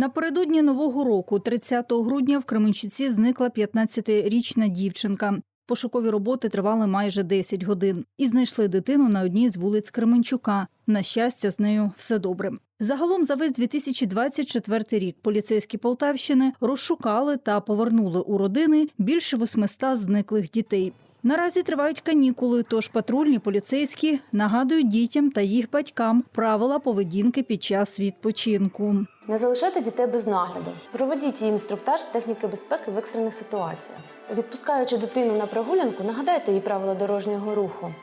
Напередодні нового року, 30 грудня, в Кременчуці зникла 15-річна дівчинка. Пошукові роботи тривали майже 10 годин і знайшли дитину на одній з вулиць Кременчука. На щастя, з нею все добре. Загалом за весь 2024 рік поліцейські Полтавщини розшукали та повернули у родини більше 800 зниклих дітей. Наразі тривають канікули, тож патрульні поліцейські нагадують дітям та їх батькам правила поведінки під час відпочинку. Не залишайте дітей без нагляду. Проведіть її інструктаж з техніки безпеки в екстрених ситуаціях. Відпускаючи дитину на прогулянку, нагадайте їй правила дорожнього руху.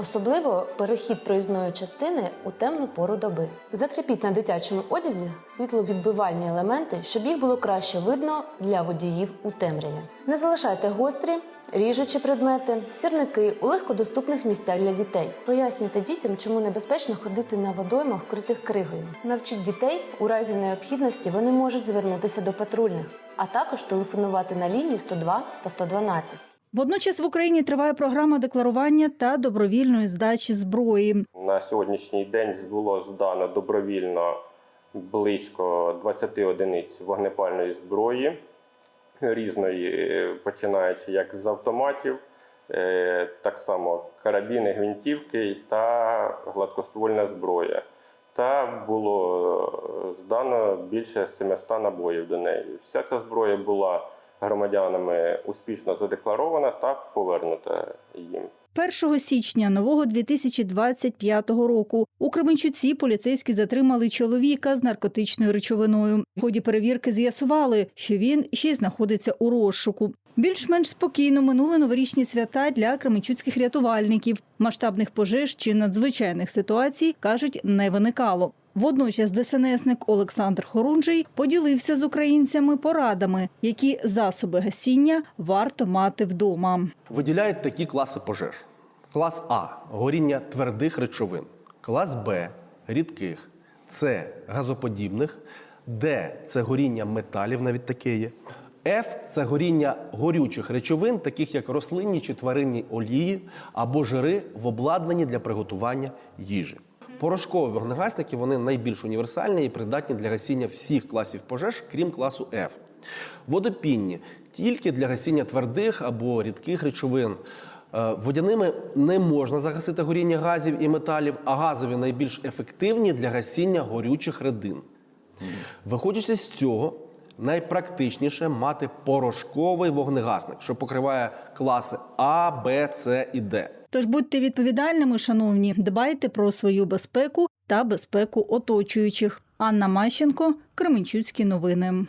Особливо перехід проїзної частини у темну пору доби. Закріпіть на дитячому одязі світловідбивальні елементи, щоб їх було краще видно для водіїв у темряві. Не залишайте гострі, ріжучі предмети, сірники у легкодоступних місцях для дітей. Пояснюйте дітям, чому небезпечно ходити на водоймах, вкритих кригою. Навчіть дітей, у разі необхідності вони можуть звернутися до патрульних, а також телефонувати на лінію 102 та 112. Водночас в Україні триває програма декларування та добровільної здачі зброї. На сьогоднішній день було здано добровільно близько 20 одиниць вогнепальної зброї різної, е, починаючи як з автоматів, е, так само карабіни, гвинтівки та гладкоствольна зброя. Та було е, здано більше 700 набоїв до неї. Вся ця зброя була громадянами успішно задекларована та повернута їм. 1 січня нового 2025 року у Кременчуці поліцейські затримали чоловіка з наркотичною речовиною. В ході перевірки з'ясували, що він ще й знаходиться у розшуку. Більш-менш спокійно минули новорічні свята для кременчуцьких рятувальників. Масштабних пожеж чи надзвичайних ситуацій кажуть не виникало. Водночас ДСНСник Олександр Хорунжий поділився з українцями порадами, які засоби гасіння варто мати вдома. Виділяють такі класи пожеж: клас А горіння твердих речовин, клас Б рідких, С газоподібних, Д це горіння металів, навіть таке є. Ф це горіння горючих речовин, таких як рослинні чи тваринні олії або жири в обладнанні для приготування їжі. Порошкові вогнегасники вони найбільш універсальні і придатні для гасіння всіх класів пожеж, крім класу F. Водопінні тільки для гасіння твердих або рідких речовин. Е, Водяними не можна загасити горіння газів і металів, а газові найбільш ефективні для гасіння горючих редин. Виходячи з цього, найпрактичніше мати порошковий вогнегасник, що покриває класи А, Б, С і Д. Тож будьте відповідальними, шановні, дбайте про свою безпеку та безпеку оточуючих. Анна Мащенко, Кременчуцькі новини.